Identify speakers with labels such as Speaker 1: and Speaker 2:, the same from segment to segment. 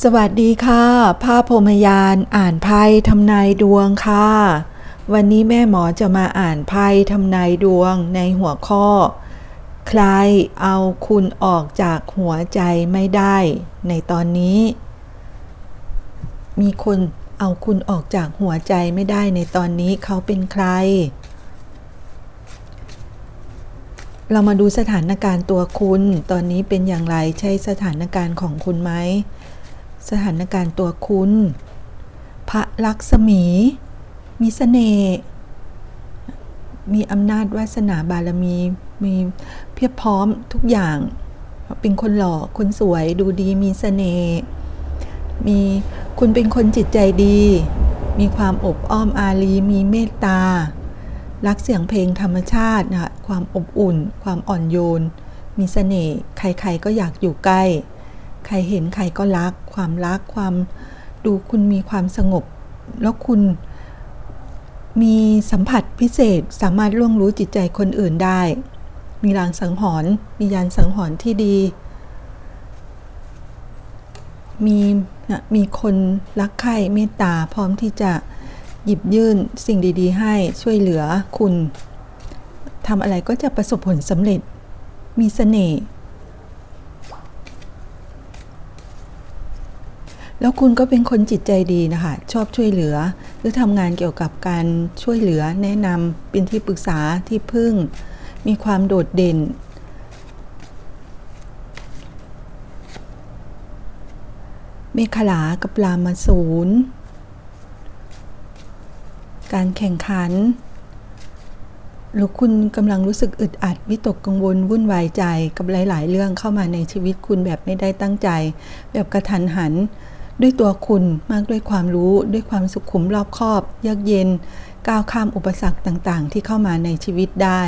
Speaker 1: สวัสดีค่ะ ภาพพรมยานอ่านไพ่ทำนายดวงค่ะ วันนี้แม่หมอจะมาอ่านไพ่ทำนายดวงในหัวข้อ ใครเอาคุณออกจากหัวใจไม่ได้ ในตอนนี้ มีคนเอาคุณออกจากหัวใจไม่ได้ในตอนนี้เขาเป็นใคร เรามาดูสถานการณ์ตัวคุณ ตอนนี้เป็นอย่างไรใช่สถานการณ์ของคุณไหม สถานการณ์ตัวคุณ พระลักษมี มีเสน่ห์มีอำนาจวาสนาบารมี มีเพียบพร้อมทุกอย่าง เป็นคนหล่อคนสวยดูดีมีเสน่ห์มีคุณเป็นคนจิตใจดี มีความอบอ้อมอารีมีเมตตา รักเสียงเพลงธรรมชาตินะคะความอบอุ่น ความอ่อนโยน มีเสน่ห์ใครๆก็อยากอยู่ใกล้ ใครเห็นใครก็รัก ความรักความดูคุณมีความสงบ แล้วคุณมีสัมผัสพิเศษสามารถล่วงรู้จิตใจคนอื่นได้ มีรางสังหรณ์มียานสังหรณ์ที่ดี มีนะมีคนรักใคร่เมตตาพร้อมที่จะหยิบยื่นสิ่งดี ๆ ให้ช่วยเหลือคุณทำอะไรก็จะประสบผลสำเร็จ มีเสน่ห์ แล้วคุณก็เป็นคนจิตใจดีนะคะ ชอบช่วยเหลือ หรือทำงานเกี่ยวกับการช่วยเหลือแนะนำเป็นที่ปรึกษาที่พึ่ง มีความโดดเด่น เมขลากับลามาศูนย์การแข่งขัน หรือคุณกำลังรู้สึกอึดอัด วิตกกังวล วุ่นวายใจกับหลาย ๆ เรื่องเข้ามาในชีวิตคุณแบบไม่ได้ตั้งใจ แบบกระทันหัน ด้วยตัวคุณมากด้วยความรู้ด้วยความสุขุมรอบคอบเยือกเย็น ก้าวข้ามอุปสรรคต่างๆ ที่เข้ามาในชีวิตได้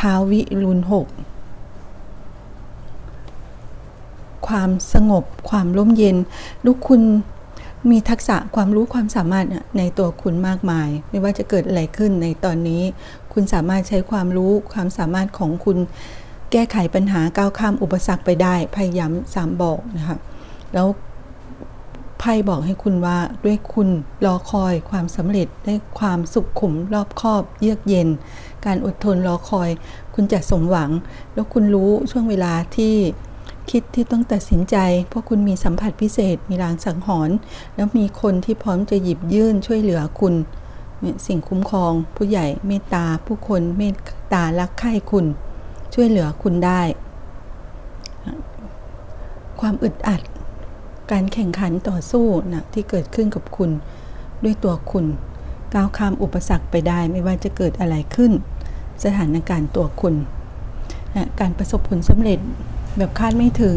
Speaker 1: ท้าวิรุณหกความสงบความร่มเย็นลูกคุณมีทักษะความรู้ความสามารถในตัวคุณมากมาย ไม่ว่าจะเกิดอะไรขึ้นในตอนนี้ คุณสามารถใช้ความรู้ความสามารถของคุณ แก้ไขปัญหาก้าวข้ามอุปสรรคไปได้พยายามสามบอกนะคะ แล้วไพ่บอกให้คุณว่าด้วยคุณรอคอยความสำเร็จได้ความสุขขุมรอบคอบเยือกเย็น การอดทนรอคอย คุณจะสมหวัง แล้วคุณรู้ช่วงเวลาที่คิดที่ต้องตัดสินใจ เพราะคุณมีสัมผัสพิเศษมีรางสังหรณ์แล้วมีคนที่พร้อมจะหยิบยื่นช่วยเหลือคุณสิ่งคุ้มครอง ผู้ใหญ่เมตตาผู้คนเมตตารักใคร่คุณ ช่วยเหลือคุณได้ ความอึดอัด การแข่งขันต่อสู้นะที่เกิดขึ้นกับคุณ ด้วยตัวคุณ ก้าวข้ามอุปสรรคไปได้ไม่ว่าจะเกิดอะไรขึ้น สถานการณ์ตัวคุณนะการประสบผลสำเร็จแบบคาดไม่ถึง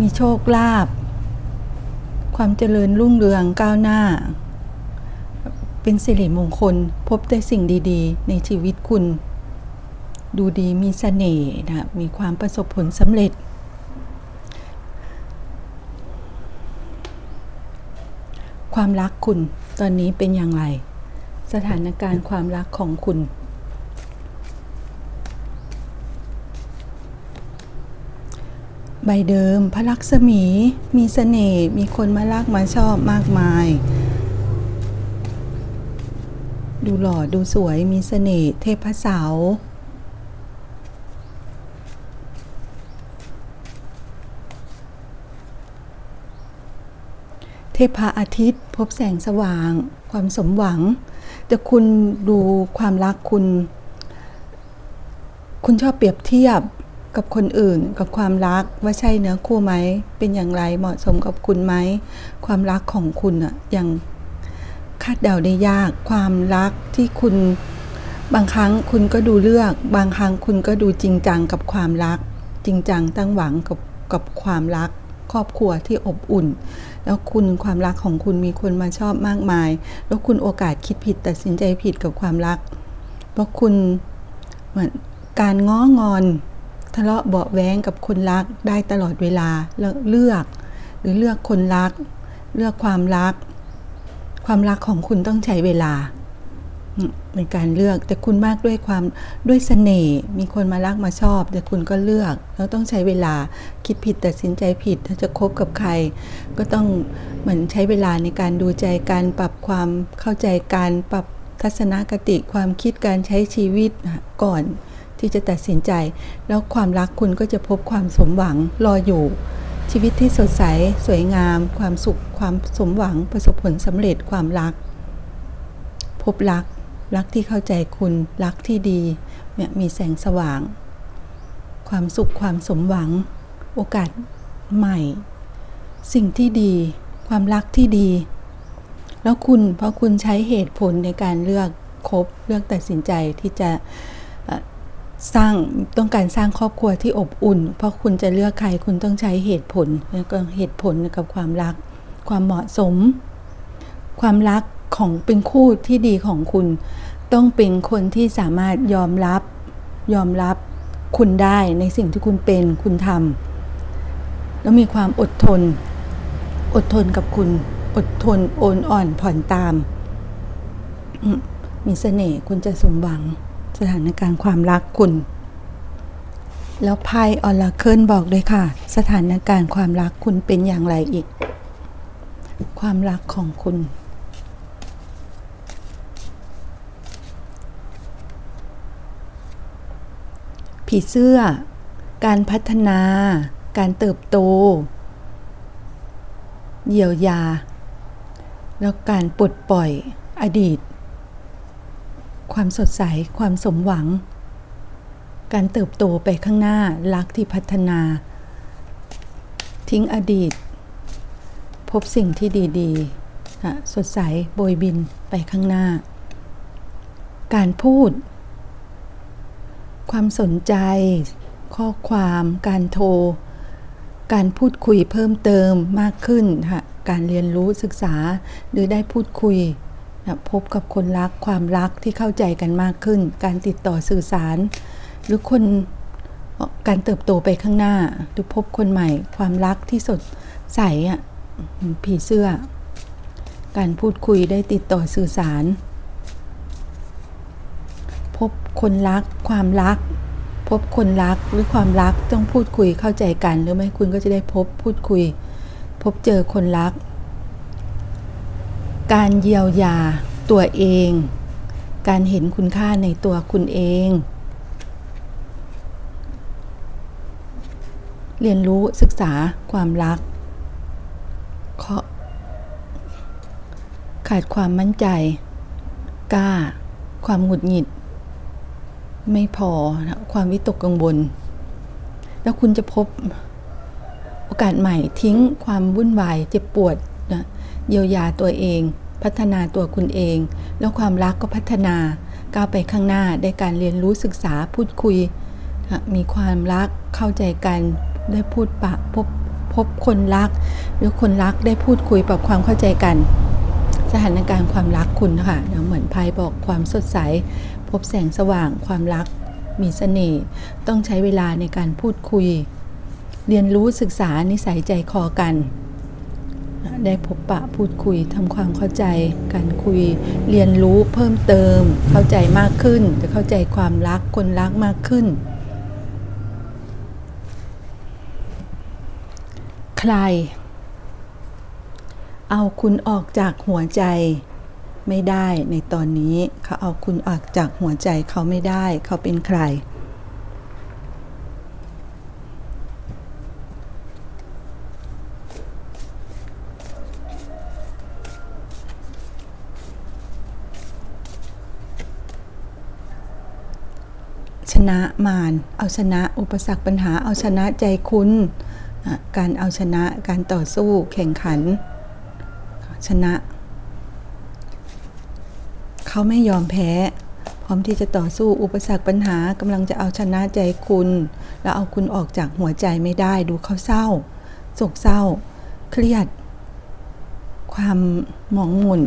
Speaker 1: มีโชคลาภความเจริญรุ่งเรืองก้าวหน้า เป็นสิริมงคลพบแต่สิ่งดีๆ ในชีวิตคุณ ดูดีมีเสน่ห์นะมีความประสบผลสำเร็จ ความรักคุณตอนนี้เป็นอย่างไร สถานการณ์ความรักของคุณใบเดิมพระลักษมี มีเสน่ห์มีคนมารักมาชอบมากมาย ดูหล่อดูสวยมีเสน่ห์เทพเสา เทพาอาทิตย์ พบแสงสว่าง ความสมหวัง แต่คุณดูความรักคุณ คุณชอบเปรียบเทียบกับคนอื่น กับความรักว่าใช่เนื้อคู่ไหม เป็นอย่างไรเหมาะสมกับคุณไหม ความรักของคุณอะยังคาดเดาได้ยาก ความรักที่คุณบางครั้งคุณก็ดูเลือก บางครั้งคุณก็ดูจริงจังกับความรัก จริงจังตั้งหวังกับกับความรัก ครอบครัวที่อบอุ่น แล้วคุณความรักของคุณมีคนมาชอบมากมาย แล้วคุณโอกาสคิดผิดตัดสินใจผิดกับความรัก เพราะคุณเหมือนการง้องอนทะเลาะเบาแว้งกับคนรักได้ตลอดเวลาเลือก หรือเลือกคนรัก เลือกความรัก ความรักของคุณต้องใช้เวลา ในการเลือกแต่คุณมากด้วยความด้วยเสน่ห์มีคนมารักมาชอบ แต่คุณก็เลือกแล้วต้องใช้เวลาคิดผิดตัดสินใจผิด ถ้าจะคบกับใคร ก็ต้องเหมือนใช้เวลาในการดูใจการปรับความเข้าใจการปรับทัศนคติความคิดการใช้ชีวิตก่อนที่จะตัดสินใจ แล้วความรักคุณก็จะพบความสมหวังรออยู่ ชีวิตที่สดใส สวยงาม ความสุข ความสมหวังประสบผลสำเร็จความรัก พบรัก รักที่เข้าใจคุณ รักที่ดีเนี่ยมีแสงสว่าง ความสุขความสมหวัง โอกาสใหม่ สิ่งที่ดี ความรักที่ดี แล้วคุณเพราะคุณใช้เหตุผลในการเลือกคบเลือกตัดสินใจที่จะสร้างต้องการสร้างครอบครัวที่อบอุ่น เพราะคุณจะเลือกใครคุณต้องใช้เหตุผลแล้วก็เหตุผลกับความรัก ความเหมาะสม ความรัก ของเป็นคู่ที่ดีของคุณ ต้องเป็นคนที่สามารถยอมรับ ยอมรับคุณได้ในสิ่งที่คุณเป็นคุณทำแล้วมีความอดทน อดทนกับคุณ อดทนโอนอ่อนผ่อนตาม มีเสน่ห์คุณจะสมหวังสถานการณ์ความรักคุณ แล้วไพ่ออลาเคิลบอกเลยค่ะ สถานการณ์ความรักคุณเป็นอย่างไรอีก ความรักของคุณ ผีเสื้อ การพัฒนา การเติบโต เยียวยา แล้วการปลดปล่อยอดีต ความสดใส ความสมหวัง การเติบโตไปข้างหน้ารักที่พัฒนา ทิ้งอดีต พบสิ่งที่ดีๆสดใสโบยบินไปข้างหน้า การพูด ความสนใจ ข้อความการโทร การพูดคุยเพิ่มเติมมากขึ้นค่ะการเรียนรู้ศึกษาหรือได้พูดคุยนะพบกับคนรักความรักที่เข้าใจกันมากขึ้น การติดต่อสื่อสาร หรือคนการเติบโตไปข้างหน้า หรือพบคนใหม่ ความรักที่สดใสอะผีเสื้อ การพูดคุยได้ติดต่อสื่อสาร พบคนรัก ความรัก พบคนรักหรือความรักต้องพูดคุยเข้าใจกัน หรือไม่คุณก็จะได้พบพูดคุย พบเจอคนรัก การเยียวยาตัวเอง การเห็นคุณค่าในตัวคุณเอง เรียนรู้ศึกษาความรักขาดความมั่นใจ กล้า ความหงุดหงิด ไม่พอนะความวิตกกังวล แล้วคุณจะพบโอกาสใหม่ทิ้งความวุ่นวายเจ็บปวดนะเยียวยาตัวเอง พัฒนาตัวคุณเอง แล้วความรักก็พัฒนาก้าวไปข้างหน้าได้การเรียนรู้ศึกษาพูดคุยนะมีความรักเข้าใจกันได้พูดปะพบพบคนรัก หรือคนรักได้พูดคุยปรับความเข้าใจกัน สถานการณ์ความรักคุณนะคะเหมือนไพ่บอกความสดใส บแสงสว่างความรัก มีสเสน่ห์ต้องใช้เวลาในการพูดคุย เรียนรู้ศึกษานิสัยใจคอกัน ได้พบปะพูดคุยทำความเข้าใจการคุย เรียนรู้เพิ่มเติม เข้าใจมากขึ้น จะเข้าใจความรักคนรักมากขึ้น ใคร เอาคุณออกจากหัวใจ ไม่ได้ในตอนนี้เขาเอาคุณออกจากหัวใจเขาไม่ได้เขาเป็นใคร ชนะมารเอาชนะอุปสรรคปัญหาเอาชนะใจคุณการเอาชนะการต่อสู้แข่งขัน ชนะ เขาไม่ยอมแพ้ พร้อมที่จะต่อสู้อุปสรรคปัญหากำลังจะเอาชนะใจคุณ แล้วเอาคุณออกจากหัวใจไม่ได้ดูเขาเศร้าโศกเศร้า เครียด ความหมองหมุน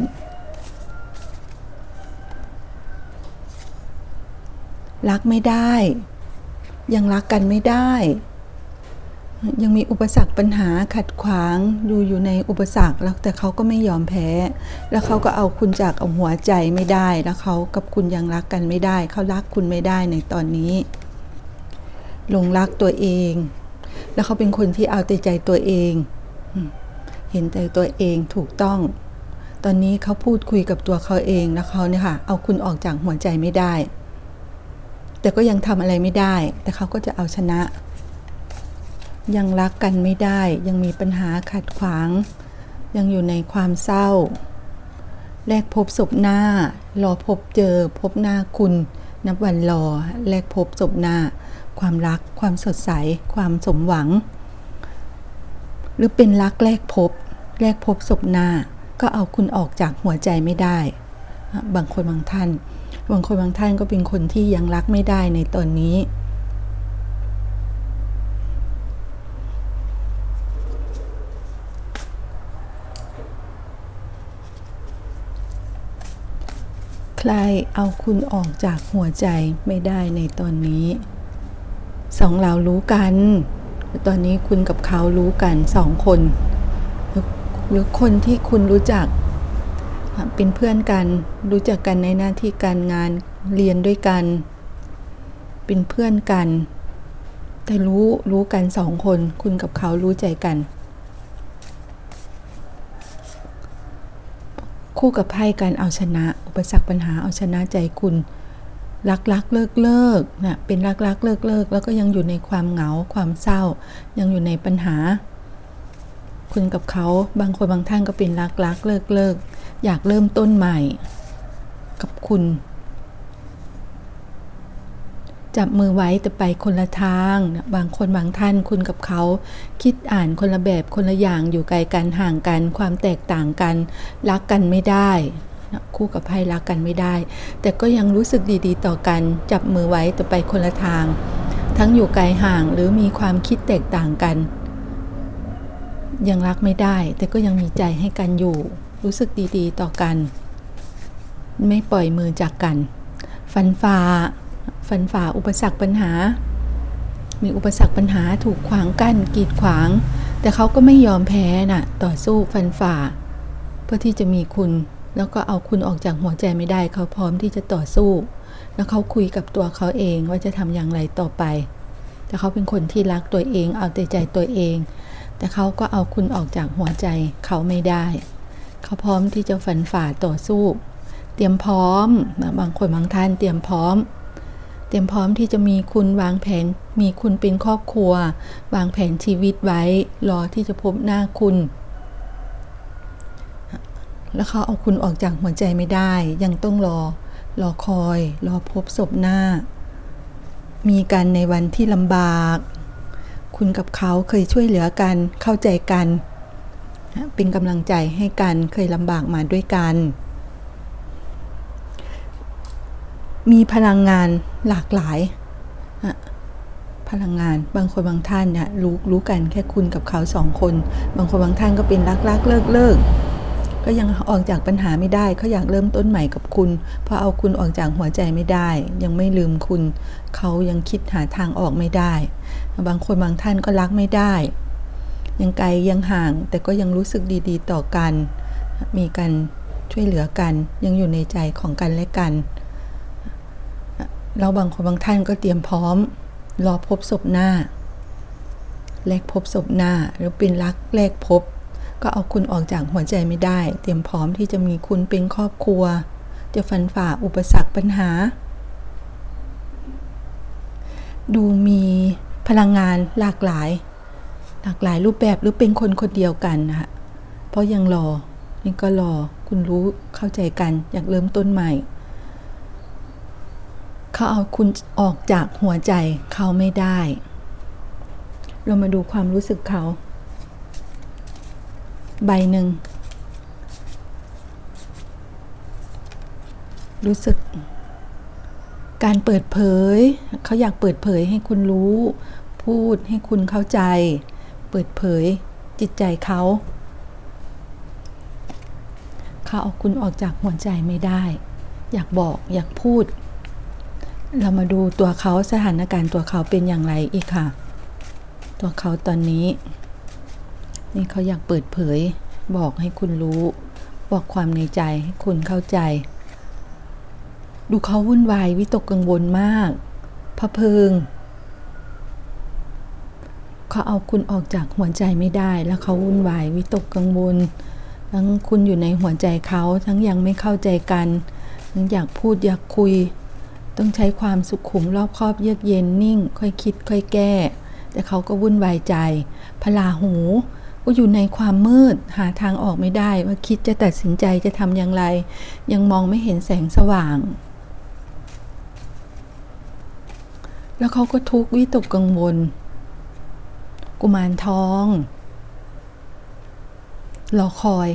Speaker 1: รักไม่ได้ ยังรักกันไม่ได้ ยังมีอุปสรรคปัญหาขัดขวางอยู่อยู่ในอุปสรรคแล้วแต่เขาก็ไม่ยอมแพ้ แล้วเขาก็เอาคุณจากเอาหัวใจไม่ได้ แล้วเขากับคุณยังรักกันไม่ได้ เขารักคุณไม่ได้ในตอนนี้หลงรักตัวเอง แล้วเขาเป็นคนที่เอาแต่ใจตัวเอง เห็นใจตัวเองถูกต้อง ตอนนี้เขาพูดคุยกับตัวเขาเองแล้วเขาเนี่ยค่ะเอาคุณออกจากหัวใจไม่ได้ แต่ก็ยังทำอะไรไม่ได้ แต่เขาก็จะเอาชนะ ยังรักกันไม่ได้ ยังมีปัญหาขัดขวาง ยังอยู่ในความเศร้า แลกพบศพหน้า รอพบเจอ พบหน้าคุณ นับวันรอ แลกพบศพหน้า ความรัก ความสดใส ความสมหวัง หรือเป็นรักแลกพบ แลกพบศพหน้า ก็เอาคุณออกจากหัวใจไม่ได้ บางคนบางท่าน บางคนบางท่านก็เป็นคนที่ยังรักไม่ได้ในตอนนี้ ใครเอาคุณออกจากหัวใจไม่ได้ในตอนนี้ สองเรารู้กัน ตอนนี้คุณกับเขารู้กันสองคนหรหรือคนที่คุณรู้จัก เป็นเพื่อนกัน รู้จักกันในหน้าที่การงานเรียนด้วยกัน เป็นเพื่อนกัน แต่รู้รู้กันสองคน คุณกับเขารู้ใจกัน คู่กับไพ่การเอาชนะ อุปสรรคปัญหาเอาชนะใจคุณรักรักเลิกเลิกนะเป็นรักรักเลิกเลิกแล้วก็ยังอยู่ในความเหงาความเศร้า ยังอยู่ในปัญหา คุณกับเขาบางคนบางท่านก็เป็นรักรักเลิกเลิกอยากเริ่มต้นใหม่ กับคุณ จับมือไว้แต่ไปคนละทาง บางคนบางท่านคุณกับเขา คิดอ่านคนละแบบคนละอย่างอยู่ไกลกันห่างกันความแตกต่างกัน รักกันไม่ได้คู่กับไพ่รักกันไม่ได้ แต่ก็ยังรู้สึกดีๆ ต่อกันจับมือไว้แต่ไปคนละทาง ทั้งอยู่ไกลห่างหรือมีความคิดแตกต่างกัน ยังรักไม่ได้ แต่ก็ยังมีใจให้กันอยู่ รู้สึกดีๆ ต่อกัน ไม่ปล่อยมือจากกัน ฟันฝ่า ฟันฝ่าอุปสรรคปัญหา มีอุปสรรคปัญหาถูกขวางกั้นกีดขวาง แต่เขาก็ไม่ยอมแพ้น่ะ ต่อสู้ฟันฝ่า เพื่อที่จะมีคุณ แล้วก็เอาคุณออกจากหัวใจไม่ได้เขาพร้อมที่จะต่อสู้ แล้วเขาคุยกับตัวเขาเองว่าจะทำอย่างไรต่อไป แต่เขาเป็นคนที่รักตัวเอง เอาแต่ใจตัวเอง แต่เขาก็เอาคุณออกจากหัวใจเขาไม่ได้ เขาพร้อมที่จะฝันฝ่าต่อสู้ เตรียมพร้อม บางคนบางท่านเตรียมพร้อม เตรียมพร้อมที่จะมีคุณวางแผน มีคุณเป็นครอบครัว วางแผนชีวิตไว้ รอที่จะพบหน้าคุณ แล้วเขาเอาคุณออกจากหัวใจไม่ได้ ยังต้องรอ รอคอย รอพบศพหน้า มีกันในวันที่ลำบาก คุณกับเขาเคยช่วยเหลือกัน เข้าใจกัน เป็นกำลังใจให้กัน เคยลำบากมาด้วยกัน มีพลังงานหลากหลายพลังงานบางคนบางท่านเนี่ยรู้รู้กันแค่คุณกับเขาสองคน บางคนบางท่านก็เป็นรักรักเลิกเลิกก็ยังออกจากปัญหาไม่ได้เขาอยากเริ่มต้นใหม่กับคุณ เพราะเอาคุณออกจากหัวใจไม่ได้ ยังไม่ลืมคุณ เขายังคิดหาทางออกไม่ได้ บางคนบางท่านก็รักไม่ได้ ยังไกลยังห่าง แต่ก็ยังรู้สึกดีๆ ต่อกัน มีกันช่วยเหลือกัน ยังอยู่ในใจของกันและกัน เราบางคนบางท่านก็เตรียมพร้อม รอพบศพหน้า แลกพบศพหน้า หรือเป็นรักแลกพบ ก็เอาคุณออกจากหัวใจไม่ได้ เตรียมพร้อมที่จะมีคุณเป็นครอบครัว จะฟันฝ่าอุปสรรคปัญหา ดูมีพลังงานหลากหลาย หลากหลายรูปแบบหรือเป็นคนคนเดียวกันนะคะเพราะยังรอนี่ก็รอคุณรู้เข้าใจกันอยากเริ่มต้นใหม่ เขาเอาคุณออกจากหัวใจเขาไม่ได้ เรามาดูความรู้สึกเขา ใบหนึ่ง รู้สึก การเปิดเผย เขาอยากเปิดเผยให้คุณรู้ พูดให้คุณเข้าใจ เปิดเผยจิตใจเขาเขาเอาคุณออกจากหัวใจไม่ได้ อยากบอกอยากพูด เรามาดูตัวเขาสถานการณ์ตัวเขาเป็นอย่างไรอีกค่ะ ตัวเขาตอนนี้ นี่เขาอยากเปิดเผย บอกให้คุณรู้ บอกความในใจให้คุณเข้าใจ ดูเขาวุ่นวายวิตกกังวลมากพะเพิงเขาเอาคุณออกจากหัวใจไม่ได้ แล้วเขาวุ่นวายวิตกกังวลทั้งคุณอยู่ในหัวใจเขาทั้งยังไม่เข้าใจกันทั้งอยากพูดอยากคุย ต้องใช้ความสุขุมรอบคอบเยือกเย็นนิ่ง ค่อยคิด ค่อยแก้ แต่เขาก็วุ่นวายใจ พลาหูก็อยู่ในความมืดหาทางออกไม่ได้ว่าคิดจะตัดสินใจจะทำอย่างไร ยังมองไม่เห็นแสงสว่าง แล้วเขาก็ทุกข์วิตกกังวล กุมารทองรอคอย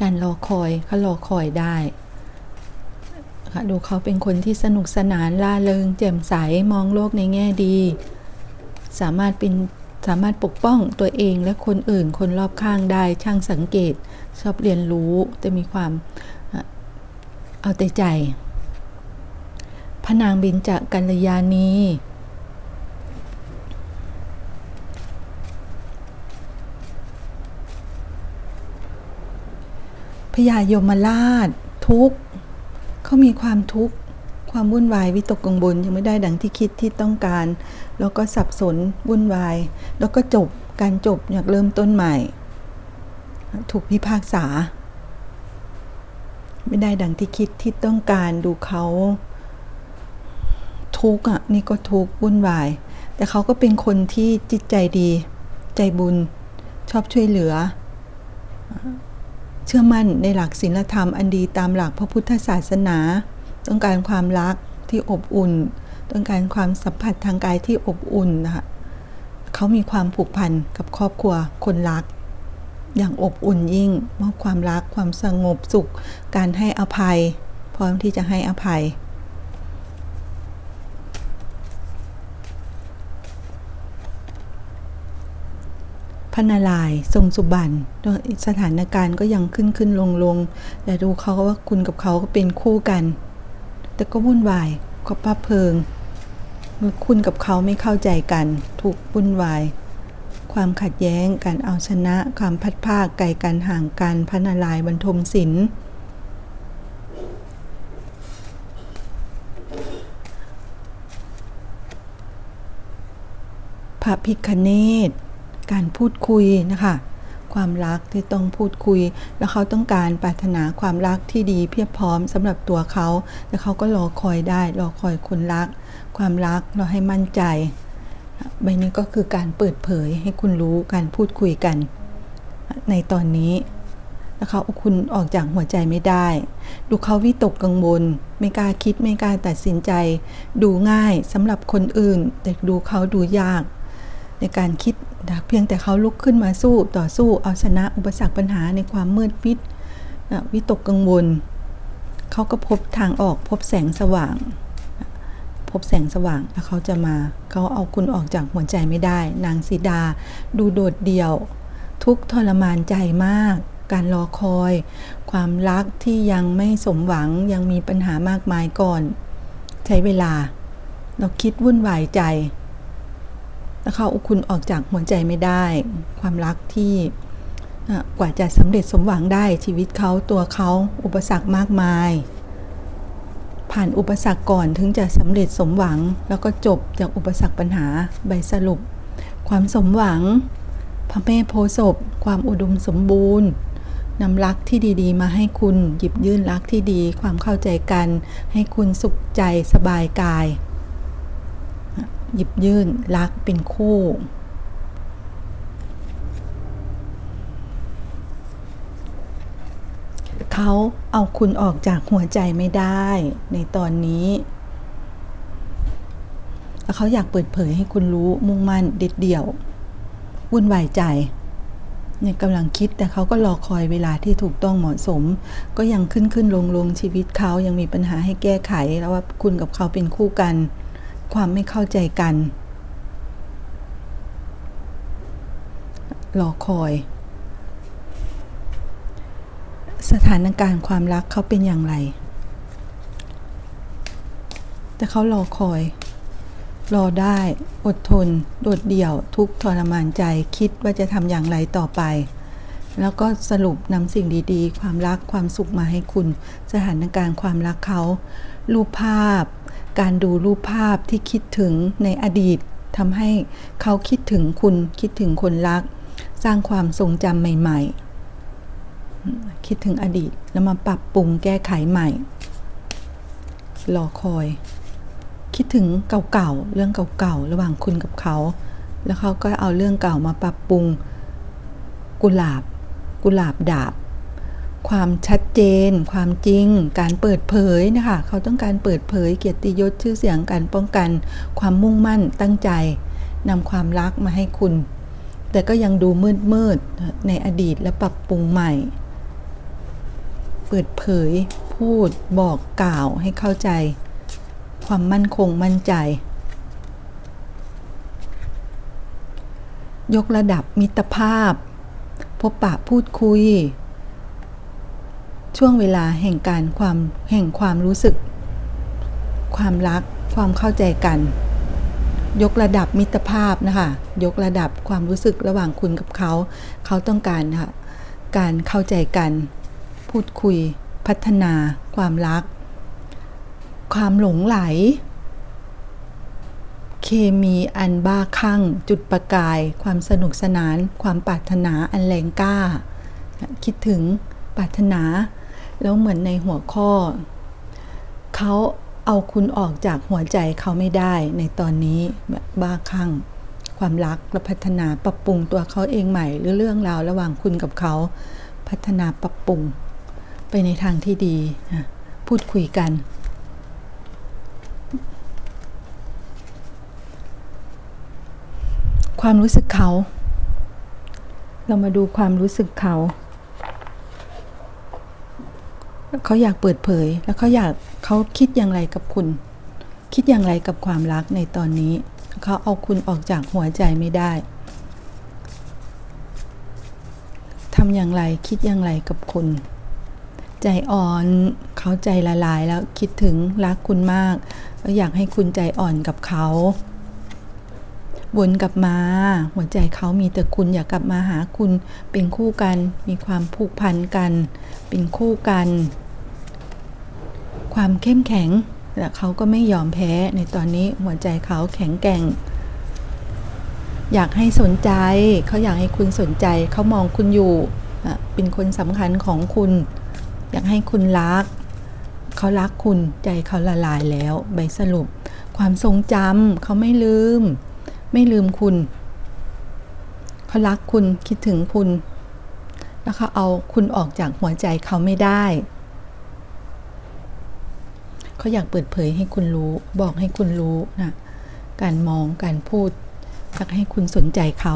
Speaker 1: การรอคอยเขารอคอยได้ ค่ะดูเขาเป็นคนที่สนุกสนานล่าเริงแจ่มใสมองโลกในแง่ดี สามารถเป็นสามารถปกป้องตัวเองและคนอื่นคนรอบข้างได้ช่างสังเกต ชอบเรียนรู้จะมีความเอาแต่ใจ พระนางบินจากกัลยาณีพญายมราชทุกข์ เขามีความทุกข์ความวุ่นวายวิตกกังวลยังไม่ได้ดังที่คิดที่ต้องการ แล้วก็สับสนวุ่นวาย แล้วก็จบการจบอยากเริ่มต้นใหม่ ถูกพิพากษา ไม่ได้ดังที่คิดที่ต้องการดูเขาทุกข์อะนี่ก็ทุกข์วุ่นวาย แต่เขาก็เป็นคนที่จิตใจดี ใจบุญชอบช่วยเหลือ เชื่อมั่นในหลักศีลธรรมอันดีตามหลักพระพุทธศาสนา ต้องการความรักที่อบอุ่น ต้องการความสัมผัสทางกายที่อบอุ่นนะคะเขามีความผูกพันกับครอบครัวคนรัก อย่างอบอุ่นยิ่งมอบความรักความสงบสุข การให้อภัย พร้อมที่จะให้อภัย พระนารายทรงสุบรรณสถานการณ์ก็ยังขึ้นขึ้นลงลงแต่ดูเขาว่าคุณกับเขาก็เป็นคู่กัน แต่ก็วุ่นวายก็ป้าเพิง คุณกับเขาไม่เข้าใจกัน ถูกวุ่นวาย ความขัดแย้งการเอาชนะ ความพัดภาคไกลกันห่างกันพระนารายบรรทมศิลป์พระพิคเนต การพูดคุยนะคะ ความรักที่ต้องพูดคุย แล้วเขาต้องการปรารถนาความรักที่ดีเพียบพร้อมสำหรับตัวเขาแต่เขาก็รอคอยได้รอคอยคนรัก ความรักเราให้มั่นใจใบนี้ก็คือการเปิดเผยให้คุณรู้การพูดคุยกัน ในตอนนี้แล้วเขาคุณออกจากหัวใจไม่ได้ ดูเขาวิตกกังวลไม่กล้าคิดไม่กล้าตัดสินใจ ดูง่ายสำหรับคนอื่น แต่ดูเขาดูยาก ในการคิด เพียงแต่เขาลุกขึ้นมาสู้ต่อสู้เอาชนะอุปสรรคปัญหาในความมืดมิดวิตกกังวล เขาก็พบทางออกพบแสงสว่าง พบแสงสว่างแล้วเขาจะมาเขาเอาคุณออกจากหัวใจไม่ได้ นางสีดา ดูโดดเดี่ยว ทุกทรมานใจมาก การรอคอย ความรักที่ยังไม่สมหวังยังมีปัญหามากมายก่อน ใช้เวลา เราคิดวุ่นวายใจ แล้วเขาคุณออกจากหัวใจไม่ได้ ความรักที่กว่าจะสำเร็จสมหวังได้ชีวิตเขาตัวเขาอุปสรรคมากมาย ผ่านอุปสรรคก่อนถึงจะสำเร็จสมหวัง แล้วก็จบจากอุปสรรคปัญหาใบสรุป ความสมหวัง พระแม่โพศพความอุดมสมบูรณ์นำรักที่ดีๆ มาให้คุณหยิบยื่นรักที่ดี ความเข้าใจกัน ให้คุณสุขใจสบายกาย หยิบยื่นรักเป็นคู่ เขาเอาคุณออกจากหัวใจไม่ได้ในตอนนี้แล้วเขาอยากเปิดเผยให้คุณรู้มุ่งมั่นเด็ดเดี่ยว วุ่นวายใจเนี่ยกำลังคิดแต่เขาก็รอคอยเวลาที่ถูกต้องเหมาะสม ก็ยังขึ้นขึ้นลงลงชีวิตเขายังมีปัญหาให้แก้ไข แล้วว่าคุณกับเขาเป็นคู่กัน ความไม่เข้าใจกัน รอคอย สถานการณ์ความรักเขาเป็นอย่างไร แต่เขารอคอย รอได้ อดทน โดดเดี่ยว ทุกทรมานใจ คิดว่าจะทำอย่างไรต่อไปแล้วก็สรุปนำสิ่งดีๆ ความรักความสุขมาให้คุณ สถานการณ์ความรักเขา รูปภาพ การดูรูปภาพที่คิดถึงในอดีตทำให้เขาคิดถึงคุณคิดถึงคนรัก สร้างความทรงจำใหม่ ๆ คิดถึงอดีตแล้วมาปรับปรุงแก้ไขใหม่ รอคอย คิดถึงเก่าๆเรื่องเก่าๆระหว่างคุณกับเขา แล้วเขาก็เอาเรื่องเก่ามาปรับปรุง กุหลาบ กุหลาบดาบ ความชัดเจน ความจริง การเปิดเผยนะคะเขาต้องการเปิดเผยเกียรติยศชื่อเสียงการป้องกัน ความมุ่งมั่นตั้งใจนำความรักมาให้คุณ แต่ก็ยังดูมืดมืดในอดีตและปรับปรุงใหม่ เปิดเผย พูดบอกกล่าวให้เข้าใจ ความมั่นคงมั่นใจ ยกระดับมิตรภาพ พบปะพูดคุย ช่วงเวลาแห่งการความแห่งความรู้สึก ความรัก ความเข้าใจกัน ยกระดับมิตรภาพนะคะยกระดับความรู้สึกระหว่างคุณกับเขา เขาต้องการค่ะการเข้าใจกัน พูดคุย พัฒนา ความรัก ความหลงไหล เคมีอันบ้าคลั่ง จุดประกาย ความสนุกสนาน ความปรารถนาอันแรงกล้า คิดถึงปรารถนา แล้วเหมือนในหัวข้อ เขาเอาคุณออกจากหัวใจเขาไม่ได้ในตอนนี้แบบบ้าคลั่ง ความรักและพัฒนาปรับปรุงตัวเขาเองใหม่ หรือเรื่องราวระหว่างคุณกับเขา พัฒนาปรับปรุง ไปในทางที่ดีพูดคุยกัน ความรู้สึกเขา เรามาดูความรู้สึกเขา เขาอยากเปิดเผย แล้วเขาอยากเขาคิดอย่างไรกับคุณ คิดอย่างไรกับความรักในตอนนี้ เขาเอาคุณออกจากหัวใจไม่ได้ทำอย่างไรคิดอย่างไรกับคุณ ใจอ่อนเขาใจละลายแล้วคิดถึงรักคุณมาก แล้วอยากให้คุณใจอ่อนกับเขาวนกลับมา หัวใจเขามีแต่คุณอยากกลับมาหาคุณเป็นคู่กัน มีความผูกพันกัน เป็นคู่กัน ความเข้มแข็งแต่เขาก็ไม่ยอมแพ้ในตอนนี้หัวใจเขาแข็งแกร่ง อยากให้สนใจ เขาอยากให้คุณสนใจเขามองคุณอยู่เป็นคนสำคัญของคุณ อยากให้คุณรัก เขารักคุณใจเขาละลายแล้วใบสรุป ความทรงจำเขาไม่ลืม ไม่ลืมคุณ เขารักคุณคิดถึงคุณ แล้วเขาเอาคุณออกจากหัวใจเขาไม่ได้ เขาอยากเปิดเผยให้คุณรู้ บอกให้คุณรู้นะการมองการพูดอยากให้คุณสนใจเขา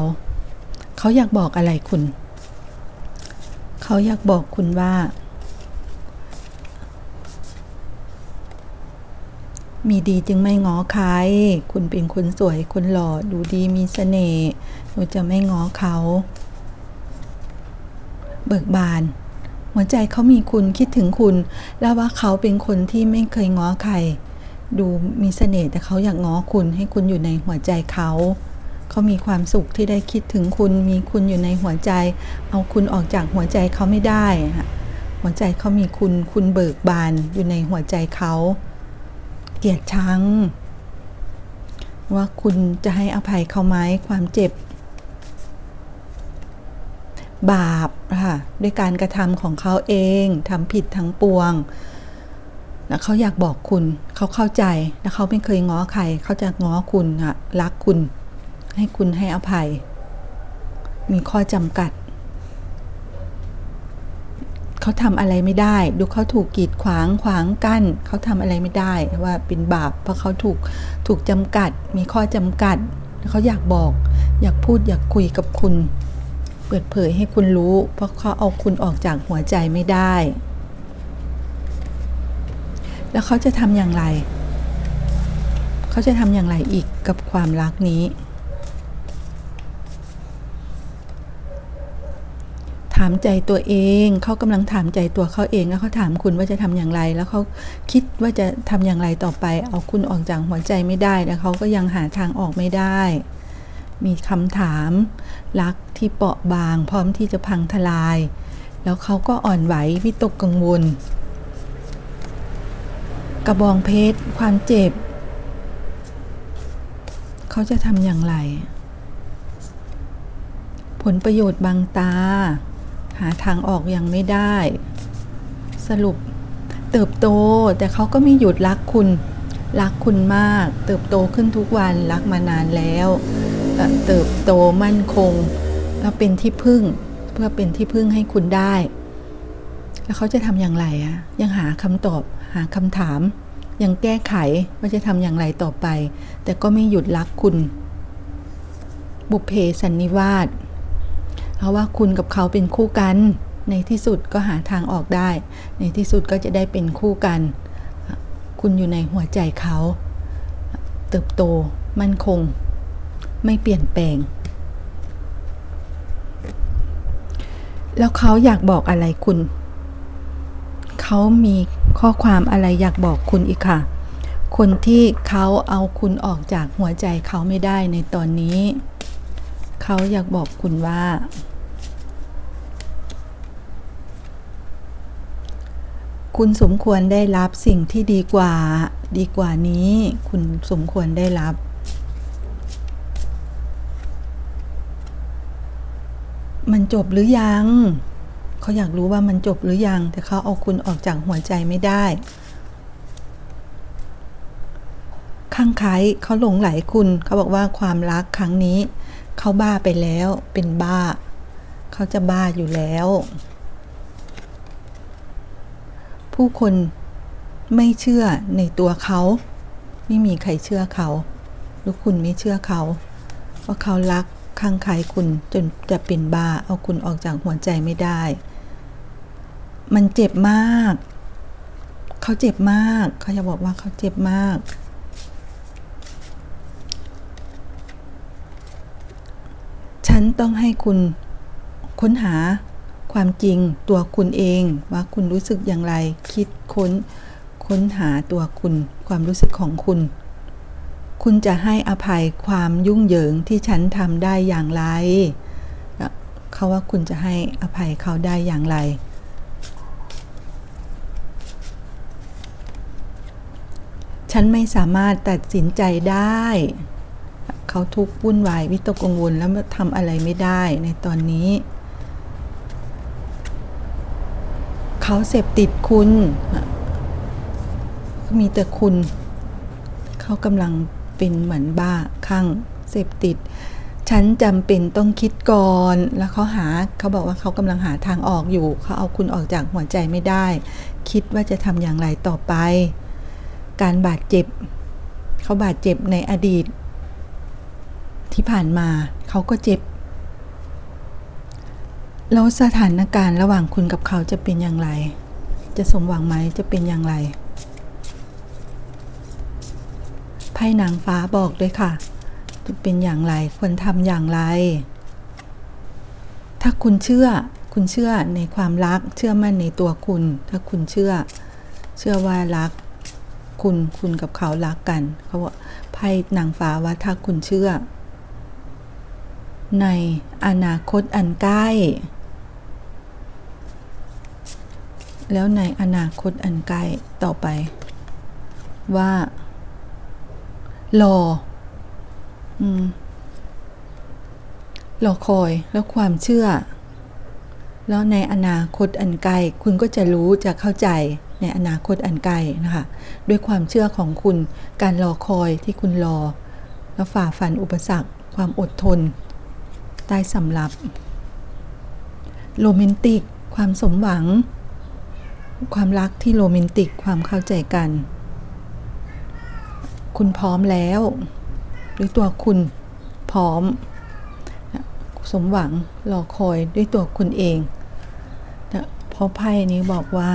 Speaker 1: เขาอยากบอกอะไรคุณ เขาอยากบอกคุณว่า มีดีจึงไม่ง้อใคร คุณเป็นคนสวยคนหล่อดูดีมีเสน่ห์หนูจะไม่ง้อเขา เบิกบาน หัวใจเขามีคุณคิดถึงคุณ แล้วว่าเขาเป็นคนที่ไม่เคยง้อใคร ดูมีเสน่ห์แต่เขาอยากง้อคุณให้คุณอยู่ในหัวใจเขาเขามีความสุขที่ได้คิดถึงคุณ มีคุณอยู่ในหัวใจ เอาคุณออกจากหัวใจเขาไม่ได้ หัวใจเขามีคุณ คุณเบิกบานอยู่ในหัวใจเขา เกลียดชัง ว่าคุณจะให้อภัยเขาไหมความเจ็บ บาปค่ะด้วยการกระทำของเขาเองทำผิดทั้งปวงแล้วเขาอยากบอกคุณ เขาเข้าใจ แล้วเขาไม่เคยง้อใคร เขาจะง้อคุณอะรักคุณ ให้คุณให้อภัย มีข้อจำกัด เขาทำอะไรไม่ได้ ดูเขาถูกกีดขวางขวางกั้น เขาทำอะไรไม่ได้ว่าเป็นบาป เพราะเขาถูกถูกจำกัด มีข้อจำกัด เขาอยากบอก อยากพูดอยากคุยกับคุณ เปิดเผยให้คุณรู้ เพราะเขาเอาคุณออกจากหัวใจไม่ได้ แล้วเขาจะทำอย่างไร เขาจะทำอย่างไรอีกกับความรักนี้ทามใจตัวเอง เขากำลังถามใจตัวเขาเอง แล้วเขาถามคุณว่าจะทำอย่างไร แล้วเขาคิดว่าจะทำอย่างไรต่อไป เอาคุณออกจากหัวใจไม่ได้ แล้วเขาก็ยังหาทางออกไม่ได้ มีคำถามรักที่เปราะบาง พร้อมที่จะพังทลาย แล้วเขาก็อ่อนไหววิตกกังวล กระบองเพชรความเจ็บ เขาจะทำอย่างไร ผลประโยชน์บางตา หาทางออกยังไม่ได้ สรุปเติบโตแต่เขาก็ไม่หยุดรักคุณ รักคุณมาก เติบโตขึ้นทุกวันรักมานานแล้ว เอ่อเติบโตมั่นคง แล้วเป็นที่พึ่ง เพื่อเป็นที่พึ่งให้คุณได้ แล้วเขาจะทำอย่างไรอะยังหาคำตอบหาคำถาม ยังแก้ไขว่าจะทำอย่างไรต่อไป แต่ก็ไม่หยุดรักคุณ บุพเพสันนิวาสเพราะว่าคุณกับเขาเป็นคู่กัน ในที่สุดก็หาทางออกได้ ในที่สุดก็จะได้เป็นคู่กัน คุณอยู่ในหัวใจเขา เติบโตมั่นคง ไม่เปลี่ยนแปลง แล้วเขาอยากบอกอะไรคุณ เขามีข้อความอะไรอยากบอกคุณอีกค่ะ คนที่เขาเอาคุณออกจากหัวใจเขาไม่ได้ในตอนนี้ เขาอยากบอกคุณว่า คุณสมควรได้รับสิ่งที่ดีกว่า ดีกว่านี้ คุณสมควรได้รับ มันจบหรือยัง เขาอยากรู้ว่ามันจบหรือยัง แต่เขาเอาคุณออกจากหัวใจไม่ได้ข้างใครเขาหลงไหลคุณ เขาบอกว่าความรักครั้งนี้ เขาบ้าไปแล้วเป็นบ้า เขาจะบ้าอยู่แล้ว ผู้คนไม่เชื่อในตัวเขา ไม่มีใครเชื่อเขาหรือคุณไม่เชื่อเขา ว่าเขารัก ข้างใครคุณจนจะเป็นบ้าเอาคุณออกจากหัวใจไม่ได้ มันเจ็บมาก เขาเจ็บมาก เขาจะบอกว่าเขาเจ็บมาก ฉันต้องให้คุณค้นหาความจริงตัวคุณเองว่าคุณรู้สึกอย่างไร คิดค้นค้นหาตัวคุณ ความรู้สึกของคุณ คุณจะให้อภัยความยุ่งเหยิงที่ฉันทำได้อย่างไร เขาว่าคุณจะให้อภัยเขาได้อย่างไร ฉันไม่สามารถตัดสินใจได้ เขาทุกข์วุ่นวายวิตกกังวลแล้วทำอะไรไม่ได้ในตอนนี้ เขาเสพติดคุณมีแต่คุณ เขากำลัง เป็นเหมือนบ้าคลั่งเสพติด ฉันจำเป็นต้องคิดก่อน แล้วเขาหาเขาบอกว่าเขากำลังหาทางออกอยู่ เขาเอาคุณออกจากหัวใจไม่ได้ คิดว่าจะทำอย่างไรต่อไป การบาดเจ็บ เขาบาดเจ็บในอดีต ที่ผ่านมาเขาก็เจ็บแล้วสถานการณ์ระหว่างคุณกับเขาจะเป็นอย่างไร จะสมหวังไหม จะเป็นอย่างไร ไพ่นางฟ้าบอกด้วยค่ะ จะเป็นอย่างไรควรทำอย่างไร ถ้าคุณเชื่อ คุณเชื่อในความรัก เชื่อมั่นในตัวคุณ ถ้าคุณเชื่อ เชื่อว่ารัก คุณคุณกับเขารักกันเขาไพ่นางฟ้าว่าถ้าคุณเชื่อ ในอนาคตอันใกล้แล้วในอนาคตอันใกล้ต่อไป ว่า รออืมรอคอยแล้วความเชื่อ แล้วในอนาคตอันไกลคุณก็จะรู้จะเข้าใจในอนาคตอันไกลนะคะ ด้วยความเชื่อของคุณการรอคอยที่คุณรอ แล้วฝ่าฟันอุปสรรค ความอดทน ใต้สำรับโรแมนติก ความสมหวัง ความรักที่โรแมนติกความเข้าใจกัน คุณพร้อมแล้ว หรือตัวคุณพร้อม สมหวังรอคอยด้วยตัวคุณเองเพราะไพ่นี้บอกว่า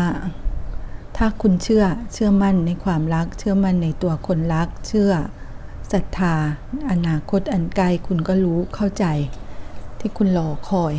Speaker 1: ถ้าคุณเชื่อเชื่อมั่นในความรัก เชื่อมั่นในตัวคนรัก เชื่อศรัทธา อนาคตอันไกลคุณก็รู้เข้าใจที่คุณรอคอย